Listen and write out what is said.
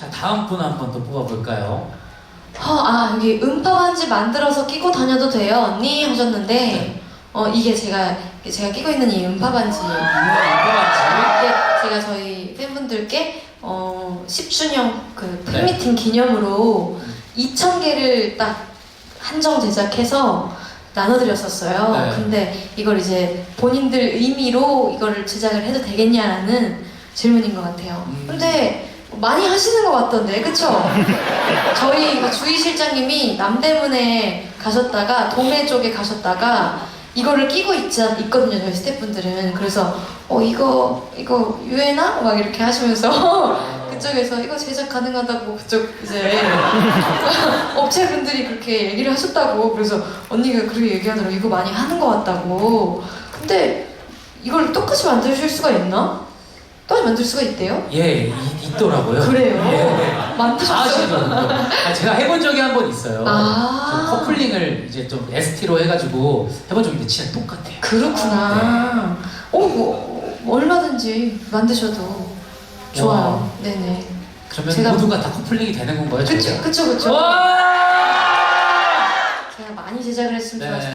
자 다음 분 한 번 더 뽑아볼까요? 어, 아 여기 음파 반지 만들어서 끼고 다녀도 돼요 언니 하셨는데 네. 어 이게 제가 제가 끼고 있는 이 음파 반지 이거 이거 이게 제가 저희 팬분들께 어 10주년 그 네. 팬미팅 기념으로 음. 2,000개를 딱 한정 제작해서 나눠드렸었어요. 네. 근데 이걸 이제 본인들 의미로 이거를 제작을 해도 되겠냐는 질문인 것 같아요. 음. 근데 많이 하시는 것 같던데, 그쵸? 저희 그 주희 실장님이 남대문에 가셨다가 동해 쪽에 가셨다가 이거를 끼고 있지, 있거든요, 저희 스태프분들은. 그래서 어 이거 이거 유해나? 막 이렇게 하시면서 그쪽에서 이거 제작 가능하다고 그쪽 이제 업체분들이 그렇게 얘기를 하셨다고 그래서 언니가 그렇게 얘기하더라고 이거 많이 하는 것 같다고 근데 이걸 똑같이 만드실 수가 있나? 똑같이 만들 수가 있대요? 예 이- 있더라고요. 그래요? 예, 네. 아, 만드셨어요? 아, 제가 해본 적이 한 번 있어요. 아. 좀 커플링을 이제 좀 ST로 해가지고 해본 적이 있는데 진짜 똑같아요. 그렇구나 어, 뭐, 뭐 얼마든지 만드셔도 좋아요 네네 그러면 제가- 모두가 다 커플링이 되는 건가요? 그쵸 저희가? 그쵸 그쵸 와! 제가 많이 제작을 했으면 네. 좋았을